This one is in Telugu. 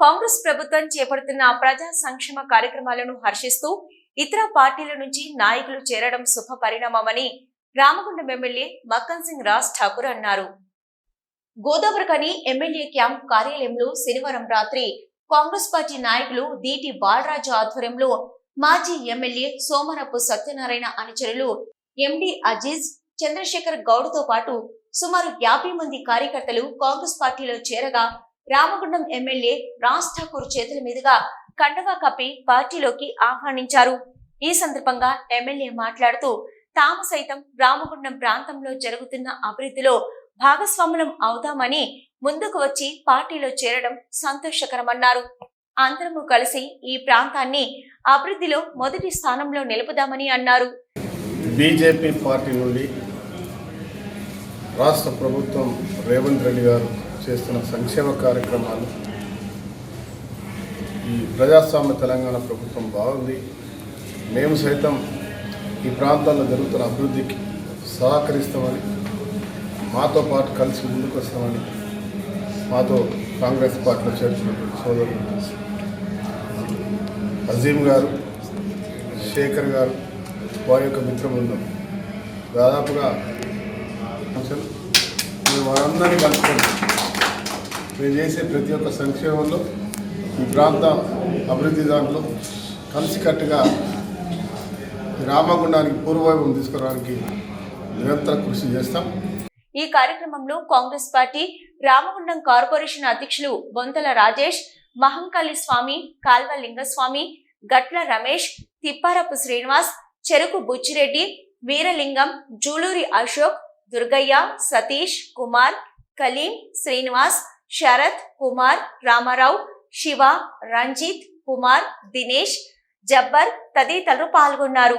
కాంగ్రెస్ ప్రభుత్వం చేపడుతున్న ప్రజా సంక్షేమ కార్యక్రమాలను హర్షిస్తూ ఇతర పార్టీల నుంచి నాయకులు చేరడం శుభ పరిణామమని రామగుండం ఎమ్మెల్యే మక్కన్ సింగ్ రాజ్ ఠాకూర్ అన్నారు. గోదావరికని ఎమ్మెల్యే క్యాంప్ కార్యాలయంలో శనివారం రాత్రి కాంగ్రెస్ పార్టీ నాయకులు దీటి బాలరాజు ఆధ్వర్యంలో మాజీ ఎమ్మెల్యే సోమరపు సత్యనారాయణ అనుచరులు ఎండి అజీజ్ చంద్రశేఖర్ గౌడ్తో పాటు సుమారు యాభై మంది కార్యకర్తలు కాంగ్రెస్ పార్టీలో చేరగా రామగుండం ఎమ్మెల్యే రాజ్ ఠాకూర్ చేతుల మీదుగా కండవా కప్పి పార్టీలోకి ఆహ్వానించారు. ఈ సందర్భంగా ఎమ్మెల్యే మాట్లాడుతూ తాము సైతం రామగుండం ప్రాంతంలో జరుగుతున్న అభివృద్ధిలో భాగస్వాములం అవుతామని ముందుకు వచ్చి పార్టీలో చేరడం సంతోషకరమన్నారు. అందరము కలిసి ఈ ప్రాంతాన్ని అభివృద్ధిలో మొదటి స్థానంలో నిలుపుదామని అన్నారు. బీజేపీ పార్టీ నుండి రాష్ట్ర ప్రభుత్వం రేవంత్ రెడ్డి గారు చేస్తున్న సంక్షేమ కార్యక్రమాలు. ఈ ప్రజాస్వామ్య తెలంగాణ ప్రభుత్వం బాగుంది. మేము సైతం ఈ ప్రాంతాల్లో జరుగుతున్న అభివృద్ధికి సహకరిస్తామని మాతో పాటు కలిసి ముందుకు వస్తామని మాతో కాంగ్రెస్ పార్టీలో చేర్చినటువంటి సోదరులు అజీం గారు శేఖర్ గారు వారి యొక్క మిత్రబృందం. దాదాపుగా మేము వారందరినీ కలుపుకొని మేము చేసే ప్రతి ఒక్క సంక్షేమంలో ఈ ప్రాంత అభివృద్ధి దాంట్లో కలిసికట్టుగా రామగుండానికి పూర్వవైభవం తీసుకురావడానికి నిరంతర కృషి చేస్తాం. ఈ కార్యక్రమంలో కాంగ్రెస్ పార్టీ రామగుండం కార్పొరేషన్ అధ్యక్షులు బొంతల రాజేష్ మహంకాళి స్వామి కాల్వ లింగస్వామి గట్ల రమేష్ తిప్పారపు శ్రీనివాస్ చెరుకు బుచ్చిరెడ్డి వీరలింగం జూలూరి అశోక్ దుర్గయ్య సతీష్ కుమార్ కలీం శ్రీనివాస్ శరత్ కుమార్ రామారావు శివ రంజిత్ కుమార్ దినేష్ జబ్బర్ తదితరులు పాల్గొన్నారు.